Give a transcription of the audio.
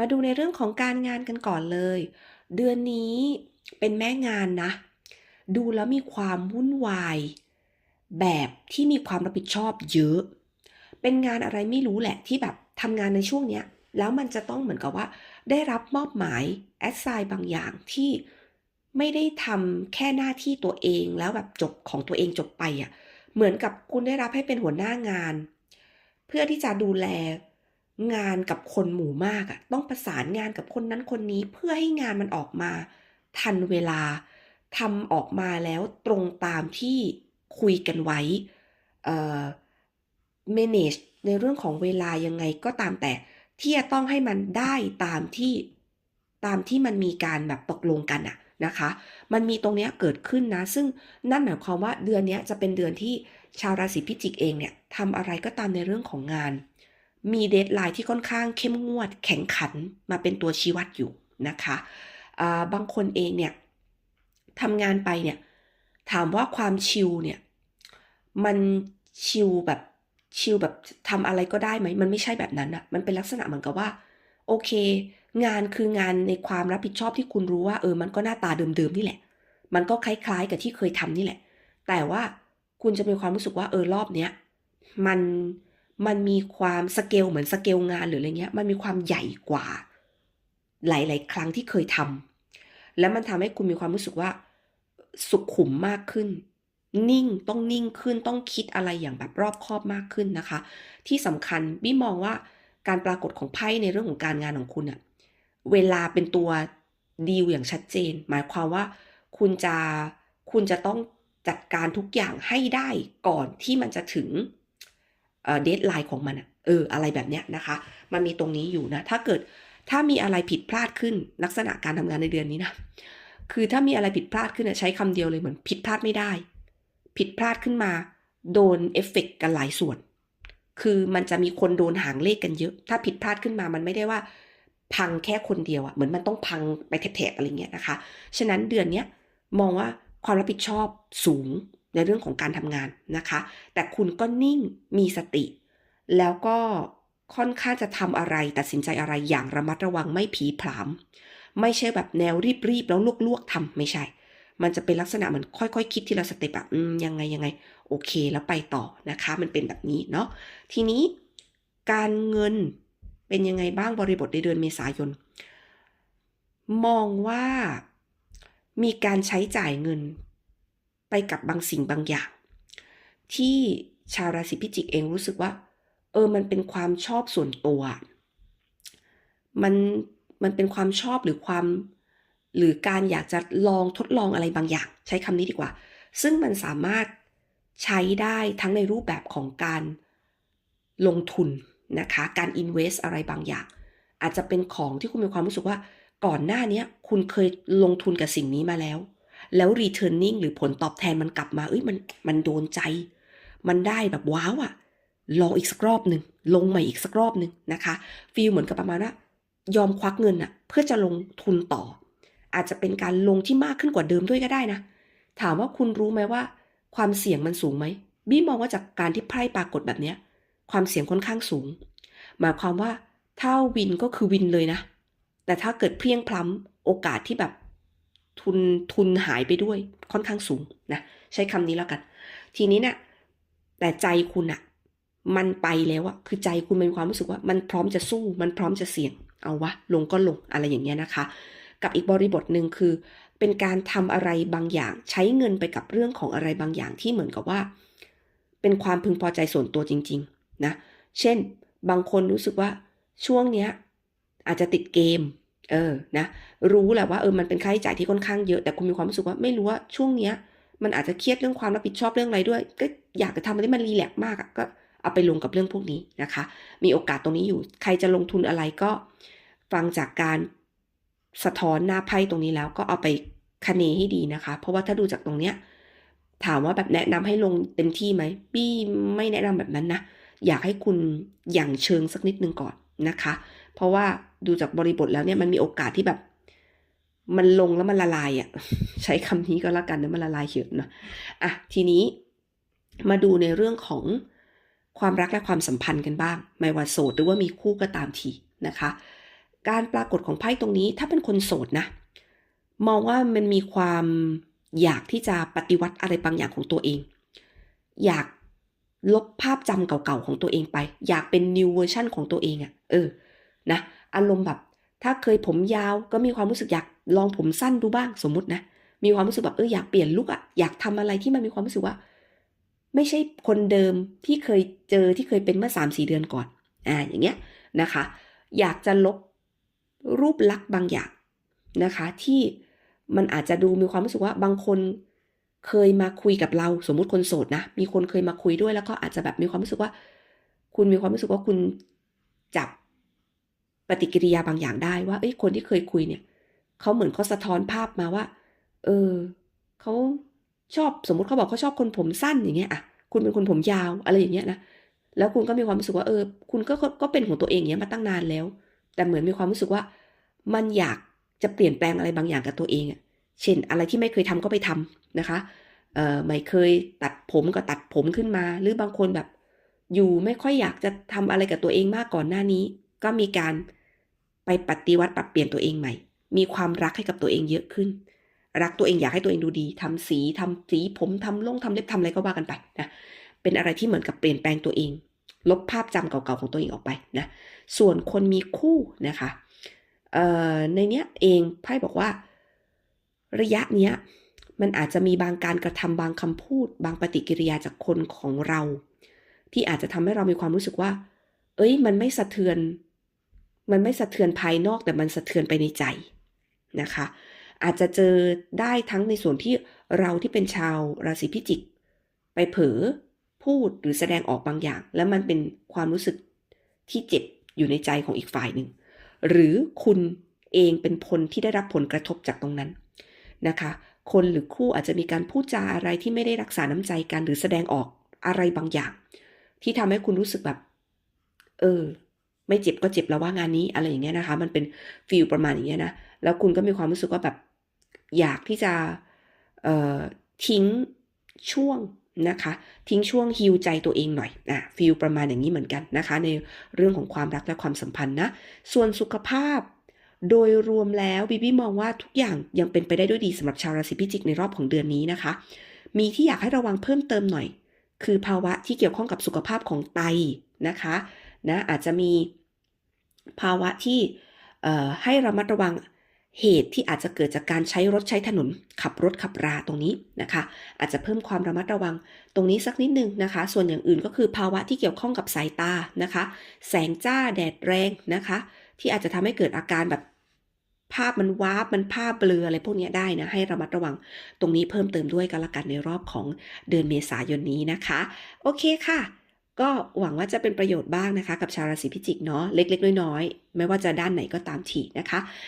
มาดูในเรื่องของการงานกันก่อนเลย เดือนนี้เป็นแม่งานนะ ดูแล้วมีความวุ่นวาย แบบที่มีความรับผิดชอบเยอะ เป็นงานอะไรไม่รู้แหละที่แบบทำงานในช่วงเนี้ย แล้วมันจะต้องเหมือนกับว่า ได้รับมอบหมายแอดไซน์บางอย่างที่ไม่ได้ทำแค่หน้าที่ตัวเองแล้วแบบจบของตัวเองจบไปอะ่ะเหมือนกับคุณได้รับให้เป็นหัวหน้างาน เพื่อที่จะดูแล งานกับคนหมู่มากอะ่ะต้องประสานงานกับคนนั้นคนนี้เพื่อให้งานมันออกมา ทันเวลาทำออกมาแล้วตรงตามที่คุยกันไว้เอ่อ manage ในเรื่องของเวลายังไงก็ตามแต่ที่จะต้องให้มันได้ตามที่ตามที่มันมีการแบบตกลงกันอะนะคะ มันมีตรงนี้เกิดขึ้นนะ ซึ่งนั่นหมายความว่าเดือนนี้จะเป็นเดือนที่ชาวราศีพิจิกเองเนี่ยทำอะไรก็ตามในเรื่องของงาน มีเดทไลน์ที่ค่อนข้างเข้มงวดแข็งขันมาเป็นตัวชี้วัดอยู่นะคะบางคนเองเนี่ยทำงานไปเนี่ยถามว่าความชิลเนี่ยมันชิลแบบชิลแบบทำอะไรก็ได้ไหมมันไม่ใช่แบบนั้นอะมันเป็นลักษณะเหมือนกับว่าโอเค งานคืองานในความรับผิดชอบที่คุณรู้ว่าเออมันก็หน้าตาเดิมๆนี่แหละ มันก็คล้ายๆกับที่เคยทำนี่แหละ แต่ว่าคุณจะมีความรู้สึกว่าเออรอบเนี้ยมัน มันมีความสเกลเหมือนสเกลงานหรืออะไรเงี้ย มันมีความใหญ่กว่า หลาย ๆ ครั้งที่เคยทำแล้วมันทำให้คุณมีความรู้สึกว่า สุขุมมากขึ้น นิ่งต้องนิ่งขึ้นต้องคิดอะไรอย่างแบบรอบคอบมากขึ้นนะคะ ที่สำคัญบี้มองว่าการปรากฏของไพ่ในเรื่องของการงานของคุณอะเวลาเป็นตัวดีลอย่างชัดเจน หมายความว่าคุณจะคุณจะต้องจัดการทุกอย่างให้ได้ก่อนที่มันจะถึง เดทไลน์ของมันอะเอออะไรแบบเนี้ยนะคะ มันมีตรงนี้อยู่นะ ถ้าเกิดถ้ามีอะไรผิดพลาดขึ้นลักษณะการทำงานในเดือนนี้นะคือถ้ามีอะไรผิดพลาดขึ้นใช้คำเดียวเลยเหมือนผิดพลาดไม่ได้ ผิดพลาดขึ้นมา โดนเอฟเฟกกันหลายส่วน คือมันจะมีคนโดนหางเลขกันเยอะ ถ้าผิดพลาดขึ้นมามันไม่ได้ว่า พังแค่คนเดียวอะเหมือนมันต้องพังไปแถบๆอะไรเงี้ยนะคะ ฉะนั้นเดือนเนี้ยมองว่าความรับผิดชอบสูง ในเรื่องของการทำงานนะคะ แต่คุณก็นิ่งมีสติ แล้วก็ค่อนข้างจะทำอะไรตัดสินใจอะไรอย่างระมัดระวังไม่ผีผาม ไม่ใช่แบบแนวรีบๆแล้วลวกๆทำไม่ใช่ มันจะเป็นลักษณะเหมือนค่อยๆคคิดทีละสเต็ปอืมยังไงยังไง โอเคแล้วไปต่อนะคะ มันเป็นแบบนี้เนาะทีนี้การเงินเป็นยังไงบ้างบริบทในเดือนเมษายน มองว่ามีการใช้จ่ายเงิน ไปกับบางสิ่งบางอย่าง ที่ชาวราศีพิจิกเองรู้สึกว่า เออมันเป็นความชอบส่วนตัว มันมันเป็นความชอบหรือความ หรือการอยากจะลองทดลองอะไรบางอย่าง ใช้คำนี้ดีกว่า ซึ่งมันสามารถใช้ได้ทั้งในรูปแบบของการลงทุนนะคะ การ invest อะไรบางอย่าง อาจจะเป็นของที่คุณมีความรู้สึกว่าก่อนหน้านี้คุณเคยลงทุนกับสิ่งนี้มาแล้ว แล้ว returning หรือผลตอบแทนมันกลับมาเอ้ยมันมันโดนใจ มันได้แบบว้าวอะลองอีกสักรอบหนึ่งลงใหม่อีกสักรอบหนึ่งนะคะฟีลเหมือนกับประมาณว่ายอมควักเงินอะเพื่อจะลงทุนต่อ อาจจะเป็นการลงที่มากขึ้นกว่าเดิมด้วยก็ได้นะ ถามว่าคุณรู้ไหมว่า ความเสี่ยงมันสูงไหมบี้มองว่าจากการที่ไพ่ปรากฏแบบเนี้ย ความเสี่ยงค่อนข้างสูง หมายความว่าถ้าวินก็คือวินเลยนะ แต่ถ้าเกิดเพียงพล้ำโอกาสที่แบบ ทุนทุนหายไปด้วยค่อนข้างสูงนะใช้คำนี้แล้วกัน ทีนี้เนะี่ยแต่ใจคุณอะมันไปแล้วอะคือใจคุณมีความรู้สึกว่ามันพร้อมจะสู้มันพร้อมจะเสี่ยง เอาวะลงก็ลงอะไรอย่างเงี้ยนะคะ กับอีกบริบทหนึ่งคือ เป็นการทำอะไรบางอย่างใช้เงินไปกับเรื่องของอะไรบางอย่างที่เหมือนกับว่า เป็นความพึงพอใจส่วนตัวจริง ๆ นะ เช่น บางคนรู้สึกว่าช่วงเนี้ยอาจจะติดเกม เออนะรู้แหละว่าเออมันเป็นค่าใช้จ่ายที่ค่อนข้างเยอะ แต่คุณมีความรู้สึกว่าไม่รู้ว่าช่วงเนี้ย มันอาจจะเครียดเรื่องความรับผิดชอบเรื่องอะไรด้วย ก็อยากจะทำอะไรมันรีแลกซ์มากอะก็เอาไปลงกับเรื่องพวกนี้นะคะ มีโอกาสตรงนี้อยู่ ใครจะลงทุนอะไรก็ฟังจากการสะท้อนหน้าไพ่ตรงนี้แล้วก็เอาไปคะเนให้ดีนะคะ เพราะว่าถ้าดูจากตรงเนี้ยถามว่าแบบแนะนำให้ลงเต็มที่ไหมปี้ไม่แนะนำแบบนั้นนะ อยากให้คุณอย่างเชิงสักนิดนึงก่อนนะคะ เพราะว่า ดูจากบริบทแล้วเนี่ยมันมีโอกาสที่แบบ มันลงแล้วมันละลายอะ่ะ ใช้คำนี้ก็แล้วกันนะมันละลายเฉยนะอะทีนี้มาดูในเรื่องของความรักและความสัมพันธ์กันบ้าง ไม่ว่าโสดหรือว่ามีคู่ก็ตามทีนะคะ การปรากฏของไพ่ตรงนี้ถ้าเป็นคนโสดนะ มองว่ามันมีความอยากที่จะปฏิวัติอะไรบางอย่างของตัวเอง อยากลบภาพจำเก่าๆของตัวเองไป อยากเป็น new version ของตัวเองอะ่ะ เออ นะ อารมณ์แบบ ถ้าเคยผมยาวก็มีความรู้สึกอยากลองผมสั้นดูบ้างสมมตินะมีความรู้สึกแบบเอออยากเปลี่ยนลุคอะอยากทำอะไรที่มันมีความรู้สึกว่า ไม่ใช่คนเดิมที่เคยเจอที่เคยเป็นเมื่อสามสี่เดือนก่อนอ่าอย่างเงี้ยนะคะ อยากจะลบรูปลักษณ์บางอย่างนะคะ ที่มันอาจจะดูมีความรู้สึกว่าบางคนเคยมาคุยกับเราสมมุติคนโสดนะมีคนเคยมาคุยด้วยแล้วก็อาจจะแบบมีความรู้สึกว่า คุณมีความรู้สึกว่าคุณจับ ปฏิกิริยาบางอย่างได้ว่า เอ้ยคนที่เคยคุยเนี่ยเขาเหมือนเขาสะท้อนภาพมาว่า เออเขาชอบสมมติเขาบอกเขาชอบคนผมสั้นอย่างเงี้ยอะคุณเป็นคนผมยาวอะไรอย่างเงี้ยนะแล้วคุณก็มีความรู้สึกว่าเออ คุณก็ก็เป็นของตัวเองอย่างเงี้ยมาตั้งนานแล้ว แต่เหมือนมีความรู้สึกว่า มันอยากจะเปลี่ยนแปลงอะไรบางอย่างกับตัวเองอะเช่น อะไรที่ไม่เคยทำก็ไปทำนะคะเออไม่เคยตัดผมก็ตัดผมขึ้นมา หรือบางคนแบบ อยู่ไม่ค่อยอยากจะทำอะไรกับตัวเองมากก่อนหน้านี้ ก็มีการ ไปปฏิวัติปรับเปลี่ยนตัวเองใหม่ มีความรักให้กับตัวเองเยอะขึ้น รักตัวเองอยากให้ตัวเองดูดีทำสีทำสีผมทำลงทำเล็บทำอะไรก็ว่ากันไปนะ เป็นอะไรที่เหมือนกับเปลี่ยนแปลงตัวเอง ลบภาพจำเก่าๆของตัวเองออกไปนะ ส่วนคนมีคู่นะคะ เอ่อ ในเนี้ยเองไพ่บอกว่า ระยะเนี้ยมันอาจจะมีบางการกระทำบางคำพูด บางปฏิกิริยาจากคนของเรา ที่อาจจะทำให้เรามีความรู้สึกว่า เอ้ย มันไม่สะเทือน มันไม่สะเทือนภายนอกแต่มันสะเทือนไปในใจนะคะ อาจจะเจอได้ทั้งในส่วนที่เราที่เป็นชาวราศีพิจิก ไปเผลอพูดหรือแสดงออกบางอย่าง แล้วมันเป็นความรู้สึกที่เจ็บอยู่ในใจของอีกฝ่ายหนึ่ง หรือคุณเองเป็นคนที่ได้รับผลกระทบจากตรงนั้นนะคะ คนหรือคู่อาจจะมีการพูดจาอะไรที่ไม่ได้รักษาน้ำใจกันหรือแสดงออกอะไรบางอย่าง ที่ทำให้คุณรู้สึกแบบ เออ ไม่เจ็บก็เจ็บแล้วว่างานนี้อะไรอย่างเงี้ยนะคะ มันเป็นฟีลประมาณอย่างเงี้ยนะแล้วคุณก็มีความรู้สึกว่าแบบอยากที่จะเอ่อทิ้งช่วงนะคะ ทิ้งช่วงฮิวใจตัวเองหน่อยอะฟีลประมาณอย่างนี้เหมือนกันนะคะ ในเรื่องของความรักและความสัมพันธ์นะส่วนสุขภาพโดยรวมแล้วบีบี้มองว่าทุกอย่างยังเป็นไปได้ด้วยดีสำหรับชาวราศีพิจิกในรอบของเดือนนี้นะคะ มีที่อยากให้ระวังเพิ่มเติมหน่อย คือภาวะที่เกี่ยวข้องกับสุขภาพของไตนะคะนะอาจจะมี ภาวะที่ให้ระมัดระวังเหตุที่อาจจะเกิดจากการใช้รถใช้ถนน ขับรถขับราตรงนี้นะคะ อาจจะเพิ่มความระมัดระวังตรงนี้สักนิดนึงนะคะ ส่วนอย่างอื่นก็คือภาวะที่เกี่ยวข้องกับสายตานะคะ แสงจ้าแดดแรงนะคะ ที่อาจจะทำให้เกิดอาการแบบภาพมันวาบมันภาพเบลออะไรพวกนี้ได้นะ ให้ระมัดระวังตรงนี้เพิ่มเติมด้วยกันละกันในรอบของเดือนเมษายนนี้นะคะ โอเคค่ะ ก็หวังว่าจะเป็นประโยชน์บ้างนะคะ กับชาวราศีพิจิกเนาะเล็ก ๆ น้อยๆไม่ว่าจะด้านไหนก็ตามทีนะคะ